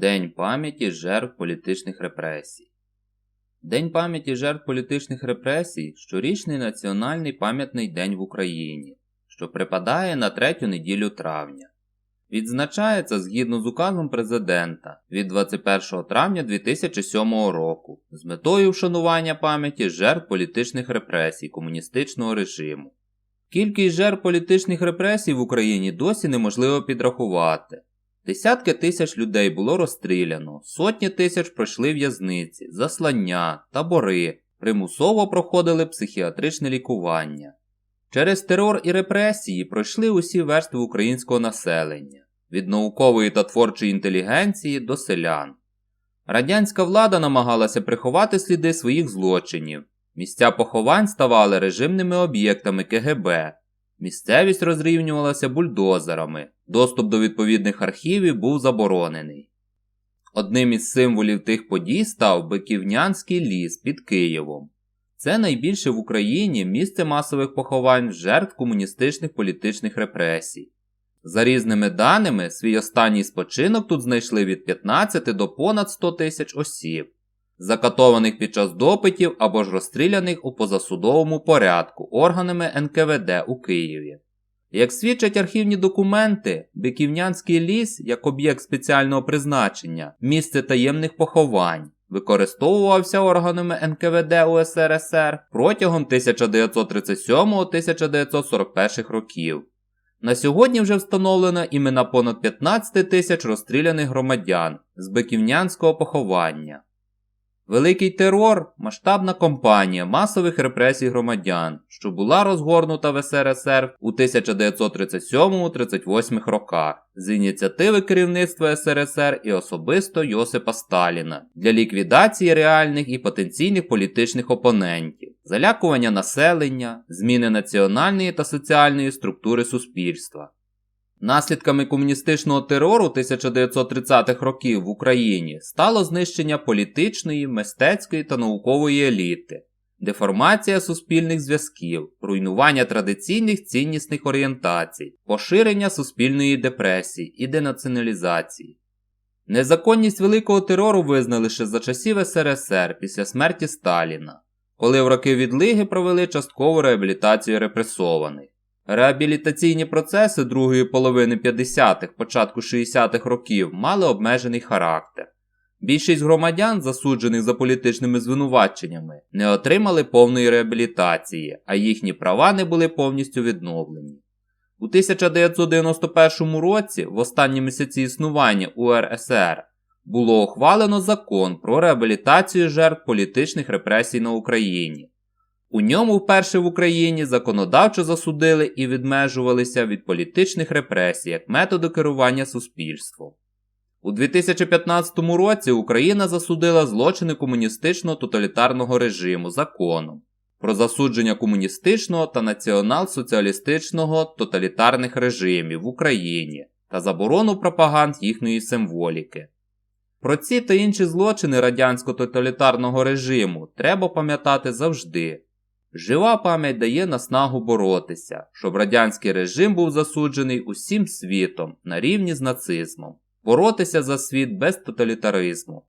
День пам'яті жертв політичних репресій. День пам'яті жертв політичних репресій щорічний національний пам'ятний день в Україні, що припадає на третю неділю травня. Відзначається згідно з указом президента від 21 травня 2007 року з метою вшанування пам'яті жертв політичних репресій комуністичного режиму. Кількість жертв політичних репресій в Україні досі неможливо підрахувати. Десятки тисяч людей було розстріляно, сотні тисяч пройшли в'язниці, заслання, табори, примусово проходили психіатричне лікування. Через терор і репресії пройшли усі верстви українського населення від наукової та творчої інтелігенції до селян. Радянська влада намагалася приховати сліди своїх злочинів. Місця поховань ставали режимними об'єктами КГБ. Місцевість розрівнювалася бульдозерами, доступ до відповідних архівів був заборонений. Одним із символів тих подій став Биківнянський ліс під Києвом. Це найбільше в Україні місце масових поховань жертв комуністичних політичних репресій. За різними даними, свій останній спочинок тут знайшли від 15 до понад 100 тисяч осіб, закатованих під час допитів або ж розстріляних у позасудовому порядку органами НКВД у Києві. Як свідчать архівні документи, Биківнянський ліс, як об'єкт спеціального призначення, місце таємних поховань, використовувався органами НКВД УСРСР протягом 1937-1941 років. На сьогодні вже встановлено імена понад 15 тисяч розстріляних громадян з Биківнянського поховання. Великий терор масштабна кампанія масових репресій громадян, що була розгорнута в СРСР у 1937-38 роках з ініціативи керівництва СРСР і особисто Йосипа Сталіна для ліквідації реальних і потенційних політичних опонентів, залякування населення, зміни національної та соціальної структури суспільства. Наслідками комуністичного терору 1930-х років в Україні стало знищення політичної, мистецької та наукової еліти, деформація суспільних зв'язків, руйнування традиційних ціннісних орієнтацій, поширення суспільної депресії і денаціоналізації. Незаконність великого терору визнали ще за часів СРСР після смерті Сталіна, коли в роки відлиги провели часткову реабілітацію репресованих. Реабілітаційні процеси другої половини 50-х, початку 60-х років мали обмежений характер. Більшість громадян, засуджених за політичними звинуваченнями, не отримали повної реабілітації, а їхні права не були повністю відновлені. У 1991 році, в останні місяці існування УРСР, було ухвалено закон про реабілітацію жертв політичних репресій на Україні. У ньому вперше в Україні законодавчо засудили і відмежувалися від політичних репресій як методу керування суспільством. У 2015 році Україна засудила злочини комуністичного тоталітарного режиму законом про засудження комуністичного та націонал-соціалістичного тоталітарних режимів в Україні та заборону пропаганд їхньої символіки. Про ці та інші злочини радянського тоталітарного режиму треба пам'ятати завжди. Жива пам'ять дає наснагу боротися, щоб радянський режим був засуджений усім світом на рівні з нацизмом, боротися за світ без тоталітаризму.